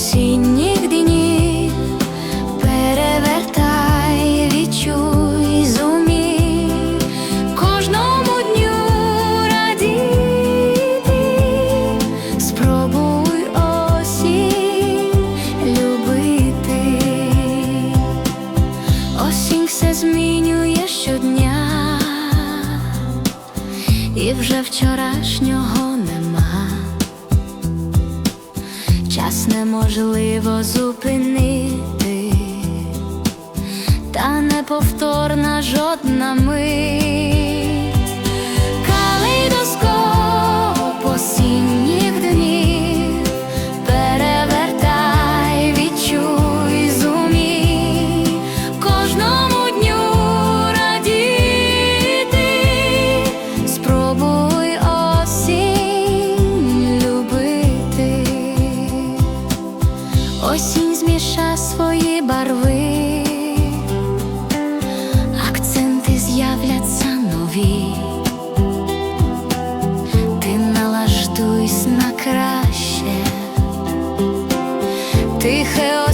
осінніх днів. Перевертай, відчуй, зумій кожному дню радіти, спробуй осінь любити, осінь все змінює щодня, і вже вчорашнього нема. Час неможливо зупинити, та неповторна жодна мить. тихе.